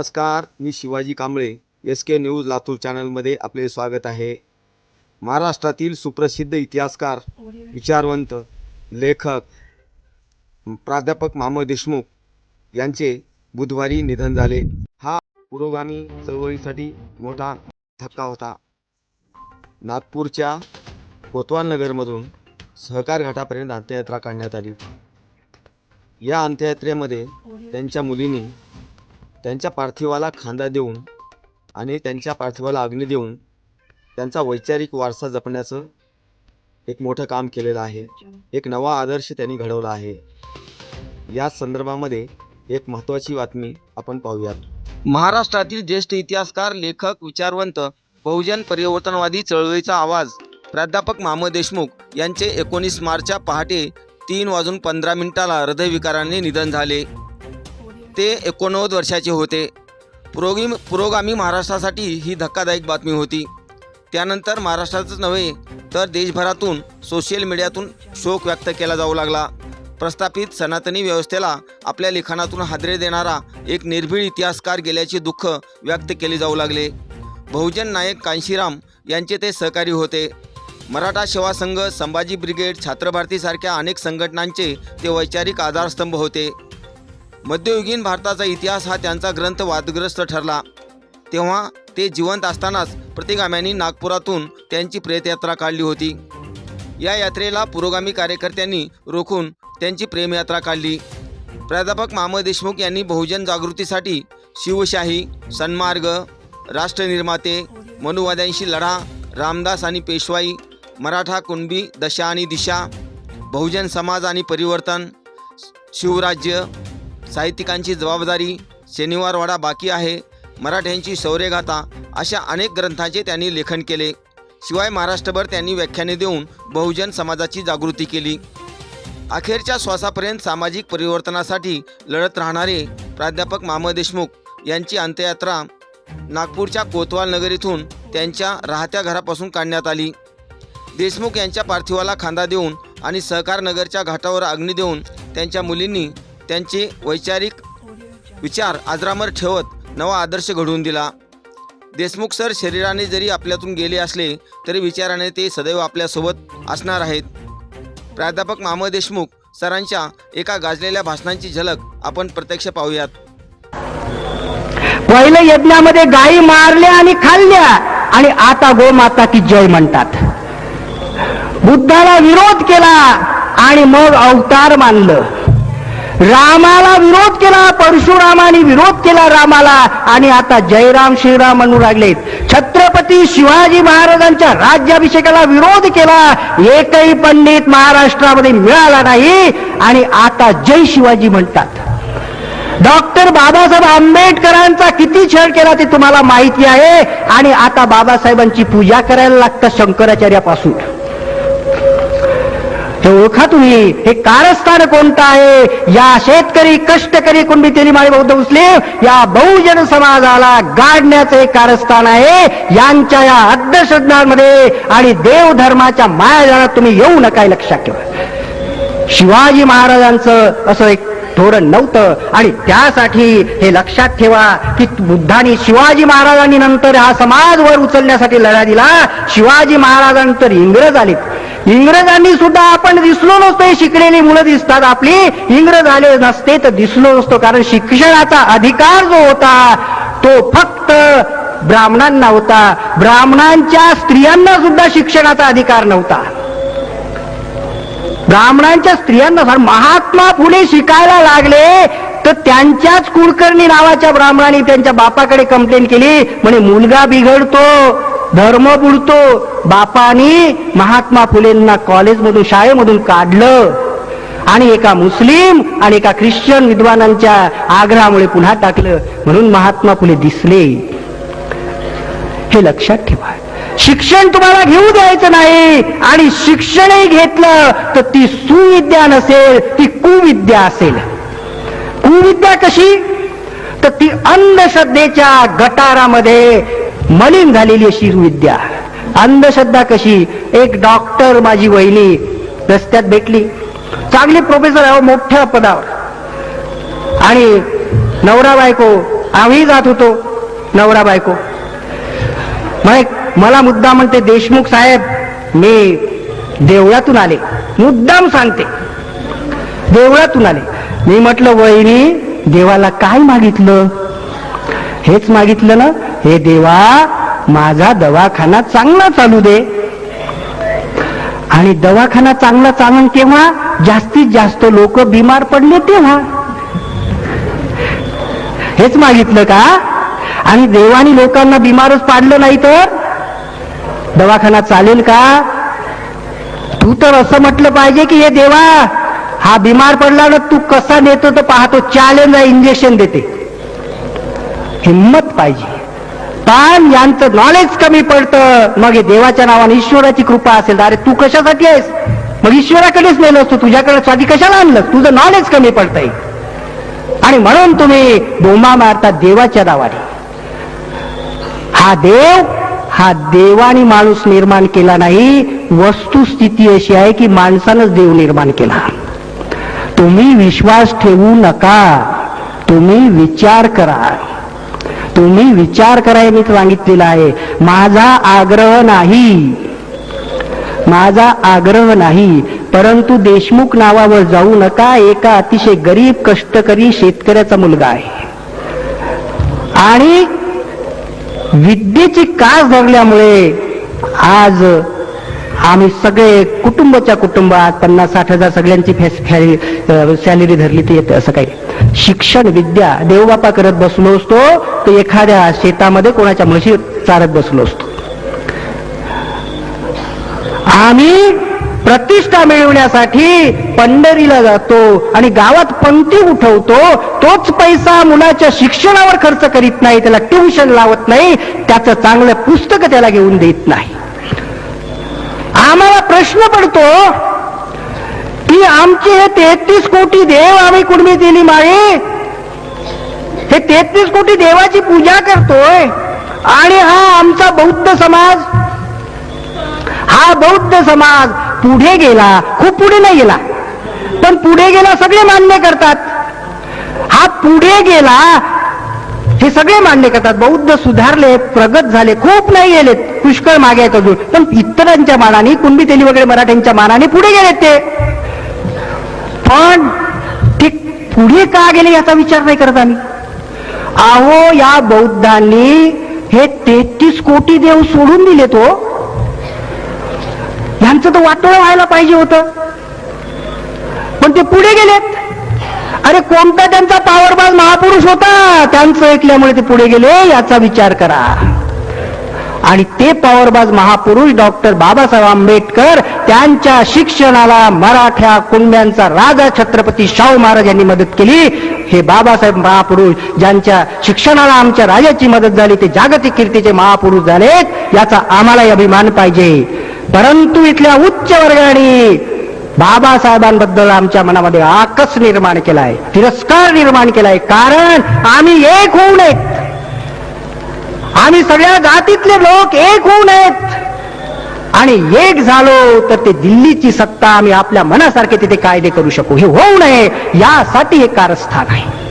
नमस्कार मी Shivaji Kamble. S K news Latur चॅनलमध्ये आपले स्वागत आहे. महाराष्ट्रातील सुप्रसिद्ध इतिहासकार विचारवंत लेखक प्राध्यापक मामा देशमुख यांचे बुधवारी निधन झाले. हा पुरोगामी चळवळीसाठी मोठा धक्का होता. नागपूरच्या कोतवाल नगरमधून सहकार घाटापर्यंत अंत्ययात्रा काढण्यात आली. या अंत्ययात्रेमध्ये त्यांच्या मुलींनी त्यांच्या पार्थिवाला खांदा देऊन आणि त्यांच्या पार्थिवाला अग्नी देऊन त्यांचा वैचारिक वारसा जपण्याचं एक मोठं काम केलेलं आहे. एक नवा आदर्श त्यांनी घडवला आहे. या संदर्भामध्ये एक महत्त्वाची बातमी आपण पाहूयात. महाराष्ट्रातील ज्येष्ठ इतिहासकार लेखक विचारवंत बहुजन परिवर्तनवादी चळवळीचा आवाज प्राध्यापक माम देशमुख यांचे एकोणीस मार्चच्या पहाटे तीन वाजून पंधरा मिनिटाला हृदयविकाराने निधन झाले. ते एकोणनव्वद वर्षाचे होते. पुरोगी पुरोगामी महाराष्ट्रासाठी ही धक्कादायक बातमी होती. त्यानंतर महाराष्ट्रातच नव्हे तर देशभरातून सोशल मीडियातून शोक व्यक्त केला जाऊ लागला. प्रस्थापित सनातनी व्यवस्थेला आपल्या लिखाणातून हादरे देणारा एक निर्भीड इतिहासकार गेल्याचे दुःख व्यक्त केले जाऊ लागले. बहुजन नायक कांशीराम यांचे ते सहकारी होते. मराठा सेवा संघ संभाजी ब्रिगेड छात्रभारतीसारख्या अनेक संघटनांचे ते वैचारिक आधारस्तंभ होते. मध्ययुगीन भारताचा इतिहास हा त्यांचा ग्रंथ वादग्रस्त ठरला. तेव्हा ते जिवंत असतानाच प्रतिगाम्यांनी नागपुरातून त्यांची प्रेतयात्रा काढली होती. या यात्रेला पुरोगामी कार्यकर्त्यांनी रोखून त्यांची प्रेमयात्रा काढली. प्राध्यापक माम देशमुख यांनी बहुजन जागृतीसाठी शिवशाही सन्मार्ग राष्ट्रनिर्माते मनुवाद्यांशी लढा रामदास आणि पेशवाई मराठा कुणबी दशा आणि दिशा बहुजन समाज आणि परिवर्तन शिवराज्य साहित्यिकांची जबाबदारी शनिवारवाडा बाकी आहे. मराठ्यांची शौर्यगाथा अशा अनेक ग्रंथांचे त्यांनी लेखन केले. शिवाय महाराष्ट्रभर त्यांनी व्याख्याने देऊन बहुजन समाजाची जागृती केली. अखेरच्या श्वासापर्यंत सामाजिक परिवर्तनासाठी लढत राहणारे प्राध्यापक माम देशमुख यांची अंत्ययात्रा नागपूरच्या कोतवाल नगर येथून त्यांच्या राहत्या घरापासून काढण्यात आली. देशमुख यांच्या पार्थिवाला खांदा देऊन आणि सहकार नगरच्या घाटावर अग्नी देऊन त्यांच्या मुलींनी त्यांचे वैचारिक विचार आजरामर ठेवत नवा आदर्श घडवून दिला. देशमुख सर शरीराने जरी आपल्यातून गेले असले तरी विचाराने ते सदैव आपल्यासोबत असणार आहेत. प्राध्यापक माम देशमुख सरांच्या एका गाजलेल्या भाषणांची झलक आपण प्रत्यक्ष पाहूयात. पहिल्या यज्ञामध्ये गायी मारल्या आणि खाल्ल्या आणि आता गोमाता की जय म्हणतात. बुद्धाला विरोध केला आणि मग अवतार मानलं. रामाला विरोध केला परशुरामाने विरोध केला रामाला आणि आता जयराम श्रीराम म्हणू लागलेत. छत्रपती शिवाजी महाराजांच्या राज्याभिषेकाला विरोध केला एकही पंडित महाराष्ट्रामध्ये मिळाला नाही आणि आता जय शिवाजी म्हणतात. डॉक्टर बाबासाहेब आंबेडकरांचा किती छळ केला ते तुम्हाला माहिती आहे आणि आता बाबासाहेबांची पूजा करायला लागतं शंकराचार्यापासून. हे ओळखा तुम्ही. हे कारस्थान कोणतं आहे? या शेतकरी कष्टकरी कुणबी तेली माळी बौद्ध मुस्लिम या बहुजन समाजाला गाडण्याचं एक कारस्थान आहे. यांच्या या अंधश्रद्धांमध्ये आणि देवधर्माच्या मायाजाळात तुम्ही येऊ नका लक्षात ठेवा. शिवाजी महाराजांचं असं एक धोरण नव्हतं. आणि त्यासाठी हे लक्षात ठेवा की बुद्धांनी शिवाजी महाराजांनी नंतर हा समाज वर उचलण्यासाठी लढा दिला. शिवाजी महाराजांनंतर इंग्रज आले इंग्रजांनी सुद्धा आपण दिसलो नसतो हे शिकलेली मुलं दिसतात. आपली इंग्रज आले नसते तर दिसलो नसतो कारण शिक्षणाचा अधिकार जो होता तो फक्त ब्राह्मणांना होता. ब्राह्मणांच्या स्त्रियांना सुद्धा शिक्षणाचा अधिकार नव्हता. ब्राह्मणांच्या स्त्रियांना महात्मा फुले शिकायला लागले तर त्यांच्याच कुलकर्णी नावाच्या ब्राह्मणांनी त्यांच्या बापाकडे कंप्लेंट केली म्हणे मुलगा बिघडतो. धर्म बुडतो. बापानी महात्मा फुलेंना कॉलेजमधून शाळेमधून काढलं. आणि एका मुस्लिम आणि एका ख्रिश्चन विद्वानांच्या आग्रहामुळे पुन्हा टाकलं. म्हणून महात्मा फुले दिसले. हे लक्षात ठेवा. शिक्षण तुम्हाला घेऊ द्यायचं नाही. आणि शिक्षणही घेतलं तर ती सुविद्या नसेल ती कुविद्या असेल. कुविद्या कशी? तर ती अंधश्रद्धेच्या गटारामध्ये मलिन झालेली अशी विद्या. अंधश्रद्धा कशी? एक डॉक्टर माझी वहिनी रस्त्यात भेटली. चांगली प्रोफेसर आहे हो, मोठ्या पदावर. आणि नवरा बायको आम्ही जात होतो नवरा बायको. मला मुद्दा म्हणते देशमुख साहेब मी देवळातून आले. मुद्दाम सांगते. देवळातून आले. मी म्हटलं वहिनी देवाला काय मागितलं? हेच मागितलं ना? हे देवा माझा दवाखाना चांगला चालू दे. आणि दवाखाना चांगला चालून केव्हा? जास्तीत जास्त लोक बिमार पडले तेव्हा. हेच मागितलं का? आणि देवानी लोकांना बिमारच पाडलं नाही तर? दवाखाना चालेल का? तू तर असं म्हटलं पाहिजे की हे देवा हा बिमार पडला ना तू कसा नेतो तर पाहतो चॅलेंज आहे इंजेक्शन देते. हिम्मत पाहिजे. पण यांचं नॉलेज कमी पडतं. मग हे देवाच्या नावाने ईश्वराची कृपा असेल अरे तू कशासाठी आहेस? मग ईश्वराकडेच नेलं असतो. तुझ्याकडे स्वादी कशाला आणलं? तुझं नॉलेज कमी पडतंय. आणि म्हणून तुम्ही बोंबा मारता देवाच्या नावाने. हा देव हा देवानी माणूस निर्माण केला नाही. वस्तुस्थिती अशी आहे की माणसानंच देव निर्माण केला. तुम्ही विश्वास ठेवू नका. तुम्ही विचार करा. तुम्ही विचार करा मी सांगितलेला आहे. माझा आग्रह नाही. माझा आग्रह नाही. परंतु देशमुख नावावर जाऊ नका. एका अतिशय गरीब कष्टकरी शेतकऱ्याचा मुलगा आहे. आणि विद्येची कास धरल्यामुळे आज आम्ही सगळे कुटुंबाच्या कुटुंबात पन्नास साठ हजार सगळ्यांची फॅ सॅलरी धरली ती येते असं काही. शिक्षण विद्या देवबापा करत बसलो असतो तर एखाद्या शेतामध्ये कोणाच्या म्हशी चारत बसलो असतो. आम्ही प्रतिष्ठा मिळवण्यासाठी पंढरीला जातो आणि गावात पंक्ती उठवतो तोच पैसा मुलाच्या शिक्षणावर खर्च करीत नाही त्याला ट्युशन लावत नाही त्याचं चांगलं पुस्तक त्याला घेऊन देत नाही. आम्हाला प्रश्न पडतो की आमची हे तेहतीस कोटी देव आम्ही कुणबी दिली मागे? हे तेहतीस कोटी देवाची पूजा करतोय. आणि हा आमचा बौद्ध समाज हा बौद्ध समाज पुढे गेला खूप पुढे नाही गेला. पण पुढे गेला सगळे मान्य करतात. हा पुढे गेला हे सगळे मान्य करतात. बौद्ध सुधारले प्रगत झाले खूप नाही गेलेत. पुष्कळ मागे आहेत अजून. पण इतरांच्या मानाने कुंभी तेली वगैरे मराठ्यांच्या मानाने पुढे गेलेत ते. पण ते पुढे का गेले याचा विचार नाही करत आम्ही. अहो या बौद्धांनी हे तेहतीस कोटी देव सोडून दिले तो हो. यांचं तर वाटोळ व्हायला पाहिजे होतं. पण ते पुढे गेलेत. अरे कोणता त्यांचा पावरबाज महापुरुष होता? त्यांचं ऐकल्यामुळे ते पुढे गेले याचा विचार करा. आणि ते पॉवरबाज महापुरुष डॉक्टर बाबासाहेब आंबेडकर त्यांच्या शिक्षणाला मराठ्या कुंड्यांचा राजा छत्रपती शाहू महाराज यांनी मदत केली. हे बाबासाहेब महापुरुष ज्यांच्या शिक्षणाला आमच्या राजाची मदत झाली ते जागतिक कीर्तीचे महापुरुष झालेत याचा आम्हालाही अभिमान पाहिजे. परंतु इथल्या उच्च वर्गाने बाबासाहेबांबद्दल आमच्या मनामध्ये आकस निर्माण केलाय तिरस्कार निर्माण केलाय. कारण आम्ही एक होऊ नयेत. आम्ही सगळ्या जातीतले लोक एक होऊ नयेत आणि एक झालो तर ते दिल्लीची सत्ता आम्ही आपल्या मनासारखे तिथे कायदे करू शकू. हे होऊ नये. यासाठी हे कारस्थान आहे.